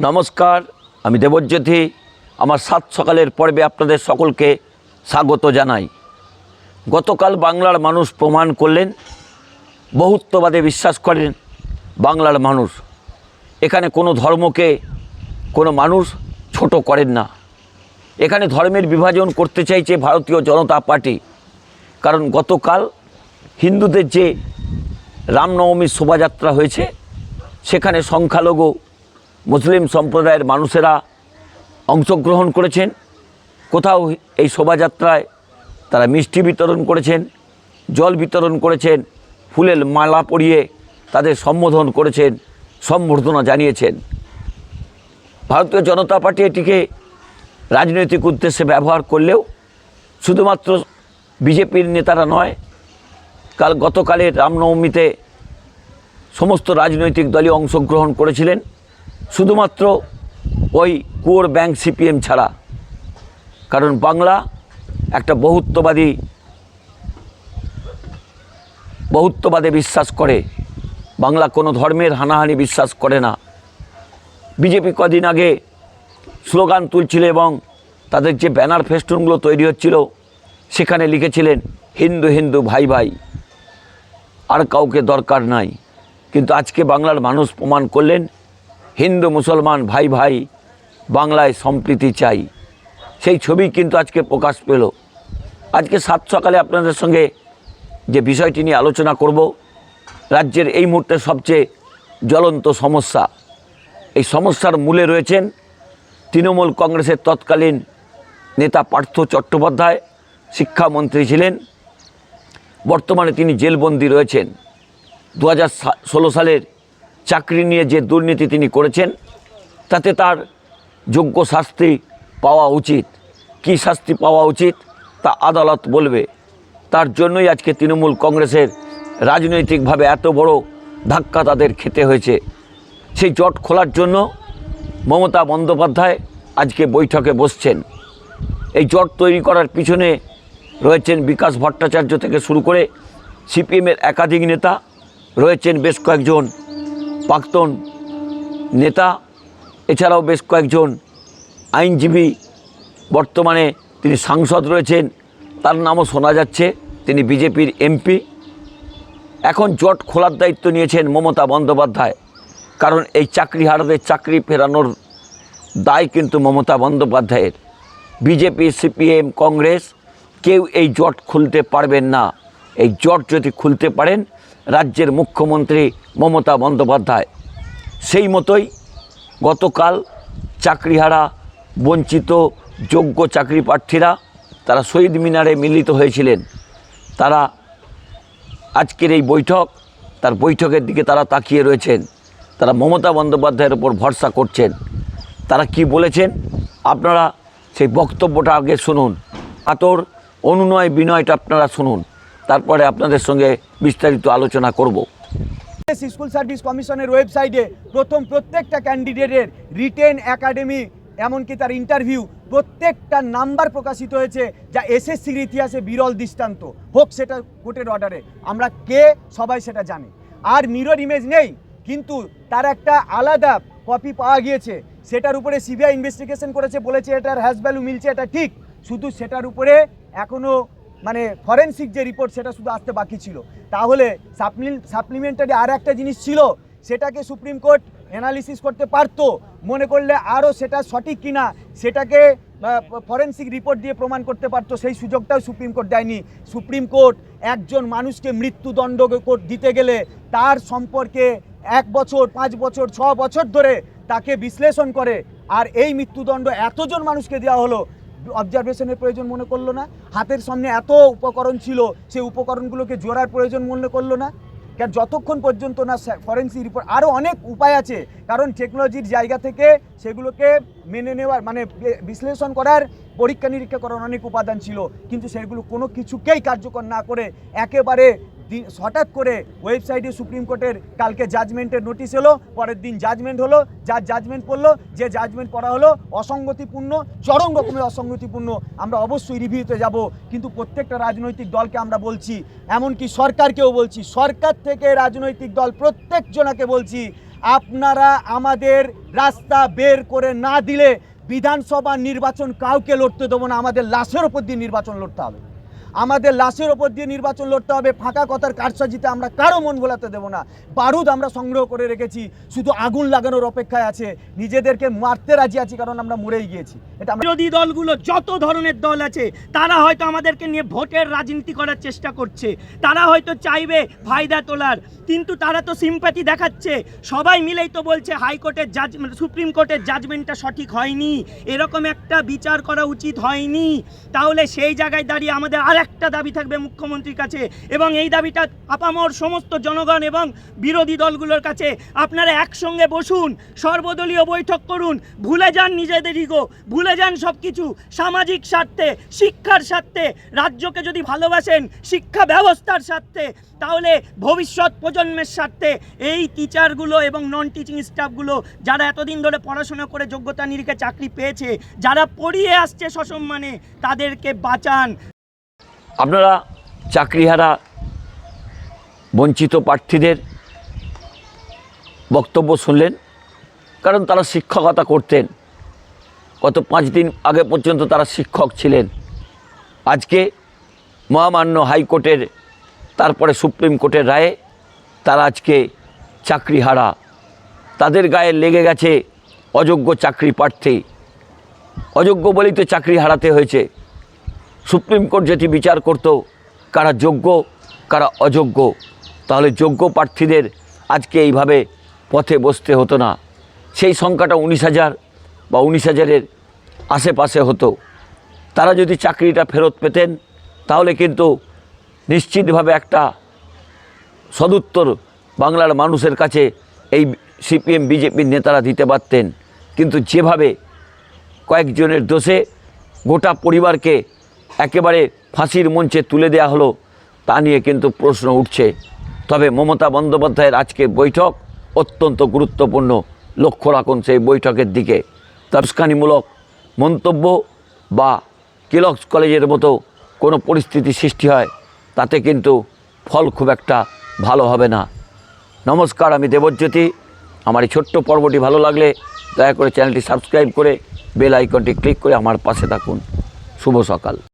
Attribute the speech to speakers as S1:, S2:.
S1: নমস্কার, আমি দেবজ্যোতি। আমার সাত সকালের পর্বে আপনাদের সকলকে স্বাগত জানাই। গতকাল বাংলার মানুষ প্রমাণ করলেন, বহুত্ববাদে বিশ্বাস করেন বাংলার মানুষ। এখানে কোনো ধর্মকে কোনো মানুষ ছোট করেন না। এখানে ধর্মের বিভাজন করতে চাইছে ভারতীয় জনতা পার্টি। কারণ গতকাল হিন্দুদের যে রামনবমীর শোভাযাত্রা হয়েছে, সেখানে সংখ্যালঘু মুসলিম সম্প্রদায়ের মানুষেরা অংশগ্রহণ করেছেন। কোথাও এই শোভাযাত্রায় তারা মিষ্টি বিতরণ করেছেন, জল বিতরণ করেছেন, ফুলের মালা পরিয়ে তাদের সম্বোধন করেছেন, সম্বর্ধনা জানিয়েছেন। ভারতীয় জনতা পার্টি এটিকে রাজনৈতিক উদ্দেশ্যে ব্যবহার করলেও শুধুমাত্র বিজেপির নেতারা নয়, কাল গতকালের রামনবমীতে সমস্ত রাজনৈতিক দলই অংশগ্রহণ করেছিলেন। শুধুমাত্র ওই কোর ব্যাংক সিপিএম ছাড়া। কারণ বাংলা একটা বহুত্ববাদী, বহুত্ববাদে বিশ্বাস করে। বাংলা কোনো ধর্মের হানাহানি বিশ্বাস করে না। বিজেপি কদিন আগে স্লোগান তুলছিল এবং তাদের যে ব্যানার ফেস্টুনগুলো তৈরি হচ্ছিল, সেখানে লিখেছিলেন, হিন্দু হিন্দু, ভাই ভাই, আর কাউকে দরকার নাই। কিন্তু আজকে বাংলার মানুষ প্রমাণ করলেন হিন্দু মুসলমান ভাই ভাই বাংলায় সম্প্রীতি চাই। সেই ছবি কিন্তু আজকে প্রকাশ পেল। আজকে সাত সকালে আপনাদের সঙ্গে যে বিষয়টি নিয়ে আলোচনা করব, রাজ্যের এই মুহূর্তে সবচেয়ে জ্বলন্ত সমস্যা। এই সমস্যার মূলে রয়েছেন তৃণমূল কংগ্রেসের তৎকালীন নেতা পার্থ চট্টোপাধ্যায়, শিক্ষামন্ত্রী ছিলেন। বর্তমানে তিনি জেলবন্দি রয়েছেন। দু হাজার ষোলো সালের চাকরি নিয়ে যে দুর্নীতি তিনি করেছেন, তাতে তার যোগ্য শাস্তি পাওয়া উচিত। কী শাস্তি পাওয়া উচিত? তা আদালত বলবে। তার জন্যই আজকে তৃণমূল কংগ্রেসের রাজনৈতিকভাবে এত বড় ধাক্কা তাদের খেতে হয়েছে। সেই জট খোলার জন্য মমতা বন্দ্যোপাধ্যায় আজকে বৈঠকে বসছেন। এই জট তৈরি করার পিছনে রয়েছেন বিকাশ ভট্টাচার্য থেকে শুরু করে সিপিএমের একাধিক নেতা, রয়েছেন বেশ কয়েকজন প্রাক্তন নেতা, এছাড়াও বেশ কয়েকজন আইনজীবী, বর্তমানে তিনি সাংসদ রয়েছেন। তার নামও শোনা যাচ্ছে, তিনি বিজেপির এমপি। এখন জট খোলার দায়িত্ব নিয়েছেন মমতা বন্দ্যোপাধ্যায়, কারণ এই চাকরিহারাদের চাকরি ফেরানোর দায় কিন্তু মমতা বন্দ্যোপাধ্যায়ের। বিজেপি, সিপিএম, কংগ্রেস, কেউ এই জট খুলতে পারবেন না। এই জট যদি খুলতে পারেন রাজ্যের মুখ্যমন্ত্রী মমতা বন্দ্যোপাধ্যায়। সেই মতোই গতকাল চাকরিহারা, বঞ্চিত, যোগ্য চাকরি প্রার্থীরা তারা শহীদ মিনারে মিলিত হয়েছিলেন। তারা আজকের এই বৈঠক, তার বৈঠকের দিকে তারা তাকিয়ে রয়েছেন। তারা মমতা বন্দ্যোপাধ্যায়ের ওপর ভরসা করছেন। তারা কি বলেছেন? আপনারা সেই বক্তব্যটা আগে শুনুন। আতর অনুনয় বিনয়টা আপনারা শুনুন। তারপরে আপনাদের সঙ্গে বিস্তারিত আলোচনা করব।
S2: স্কুল সার্ভিস কমিশনের ওয়েবসাইটে প্রথম প্রত্যেকটা ক্যান্ডিডেটের রিটেন একাডেমি, এমনকি তার ইন্টারভিউ, প্রত্যেকটা নাম্বার প্রকাশিত হয়েছে যা এসএসসির ইতিহাসে বিরল দৃষ্টান্ত। হোক সেটা কোর্টের অর্ডারে, আমরা কে, সবাই সেটা জানি। আর মিরর ইমেজ নেই, কিন্তু তার একটা আলাদা কপি পাওয়া গিয়েছে। সেটার উপরে সিবিআই ইনভেস্টিগেশন করেছে, বলেছে এটার হ্যাজ ভ্যালু মিলছে, এটা ঠিক। শুধু সেটার উপরে এখনও মানে ফরেনসিক যে রিপোর্ট সেটা শুধু আসতে বাকি ছিল। তাহলে সাপ্লি সাপ্লিমেন্টারি আর একটা জিনিস ছিল, সেটাকে সুপ্রিম কোর্ট অ্যানালিসিস করতে পারতো। মনে করলে আরও সেটা সঠিক কিনা, সেটাকে ফরেন্সিক রিপোর্ট দিয়ে প্রমাণ করতে পারতো। সেই সুযোগটাও সুপ্রিম কোর্ট দেয়নি। সুপ্রিম কোর্ট একজন মানুষকে মৃত্যুদণ্ড দিতে গেলে তার সম্পর্কে এক বছর, পাঁচ বছর, ছ বছর ধরে তাকে বিশ্লেষণ করে। আর এই মৃত্যুদণ্ড এতজন মানুষকে দেওয়া হলো অবজারভেশনের প্রয়োজন মনে করল না? হাতের সামনে এত উপকরণ ছিল সেই উপকরণগুলোকে জোড়ার প্রয়োজন মনে করল না? কারণ যতক্ষণ পর্যন্ত না ফরেন্সিক রিপোর্ট আরও অনেক উপায় আছে, কারণ টেকনোলজির জায়গা থেকে সেগুলোকে মেনে নেওয়ার মানে বিশ্লেষণ করার পরীক্ষা নিরীক্ষা করার অনেক উপাদান ছিল, কিন্তু সেগুলো কোনো কিছুকেই কার্যকর না করে একেবারে হঠাৎ করে ওয়েবসাইটে সুপ্রিম কোর্টের কালকে জাজমেন্টের নোটিশ এলো, পরের দিন জাজমেন্ট হলো, যার জাজমেন্ট পড়ল, যে জাজমেন্ট পড়া হলো অসঙ্গতিপূর্ণ চরম রকমের অসঙ্গতিপূর্ণ। আমরা অবশ্যই রিভিউতে যাব, কিন্তু প্রত্যেকটা রাজনৈতিক দলকে আমরা বলছি, এমনকি সরকারকেও বলছি, সরকার থেকে রাজনৈতিক দল প্রত্যেকজনাকে বলছি, আপনারা আমাদের রাস্তা বের করে না দিলে বিধানসভা নির্বাচন কাউকে লড়তে দেবো না, আমাদের লাশের ওপর দিয়ে নির্বাচন লড়তে হবে। আমাদের লাশের ওপর দিয়ে নির্বাচন লড়তে হবে, ফাঁকা কথার কারসাজিতে আমরা কারও মন ভোলাতে দেবো না। বারুদ আমরা সংগ্রহ করে রেখেছি, শুধু আগুন লাগানোর অপেক্ষায় আছে। নিজেদেরকে মারতে রাজি আছি কারণ আমরা মরেই গিয়েছি। এটা
S3: বিরোধী দলগুলো যত ধরনের দল আছে, তারা হয়তো আমাদেরকে নিয়ে ভোটের রাজনীতি করার চেষ্টা করছে। তারা হয়তো চাইবে ফায়দা তোলার, কিন্তু তারা তো সিম্প্যাথি দেখাচ্ছে। সবাই মিলেই তো বলছে, হাইকোর্টের জাজ সুপ্রিম কোর্টের জাজমেন্টটা সঠিক হয়নি। এরকম একটা বিচার করা উচিত হয়নি। তাহলে সেই জায়গায় দাঁড়িয়ে আমাদের আর একটা দাবি থাকবে মুখ্যমন্ত্রীর কাছে এবং এই দাবিটা আপামর সমস্ত জনগণ এবং বিরোধী দলগুলোর কাছে। আপনারা একসঙ্গে বসুন, সর্বদলীয় বৈঠক করুন, ভুলে যান নিজেদের ইগো, ভুলে যান সব কিছু সামাজিক স্বার্থে, শিক্ষার স্বার্থে, রাজ্যকে যদি ভালোবাসেন, শিক্ষা ব্যবস্থার স্বার্থে, তাহলে ভবিষ্যৎ প্রজন্মের স্বার্থে এই টিচারগুলো এবং নন টিচিং স্টাফগুলো যারা এতদিন ধরে পড়াশোনা করে যোগ্যতা নিরিখে চাকরি পেয়েছে, যারা পড়িয়ে আসছে সসম্মানে, তাদেরকে বাঁচান
S1: আপনারা চাকরিহারা বঞ্চিত প্রার্থীদের বক্তব্য শুনলেন, কারণ তারা শিক্ষকতা করতেন। গত পাঁচ দিন আগে পর্যন্ত তারা শিক্ষক ছিলেন। আজকে মহামান্য হাইকোর্টের, তারপরে সুপ্রিম কোর্টের রায়ে তারা আজকে চাকরিহারা। তাদের গায়ে লেগে গেছে অযোগ্য চাকরি প্রার্থী। অযোগ্য বলেই তো চাকরি হারাতে হয়েছে। সুপ্রিম কোর্ট যেটি বিচার করত, কারা যোগ্য, কারা অযোগ্য, তাহলে যোগ্য প্রার্থীদের আজকে এইভাবে পথে বসতে হতো না। সেই সংখ্যাটা উনিশ হাজার বা উনিশ হাজারের আশেপাশে হতো। তারা যদি চাকরিটা ফেরত পেতেন, তাহলে কিন্তু নিশ্চিতভাবে একটা সদুত্তর বাংলার মানুষের কাছে এই সিপিএম, বিজেপির নেতারা দিতে পারতেন। কিন্তু যেভাবে কয়েকজনের দোষে গোটা পরিবারকে একেবারে ফাঁসির মঞ্চে তুলে দেওয়া হলো, তা নিয়ে কিন্তু প্রশ্ন উঠছে। তবে মমতা বন্দ্যোপাধ্যায়ের আজকে বৈঠক অত্যন্ত গুরুত্বপূর্ণ। লক্ষ্য রাখুন সেই বৈঠকের দিকে। তস্কানিমূলক মন্তব্য বা কিলক্স কলেজের মতো কোনো পরিস্থিতি সৃষ্টি হয়, তাতে কিন্তু ফল খুব একটা ভালো হবে না। নমস্কার, আমি দেবজ্যোতি। আমার এই ছোট্ট পর্বটি ভালো লাগলে দয়া করে চ্যানেলটি সাবস্ক্রাইব করে বেল আইকনটি ক্লিক করে আমার পাশে থাকুন। শুভ সকাল।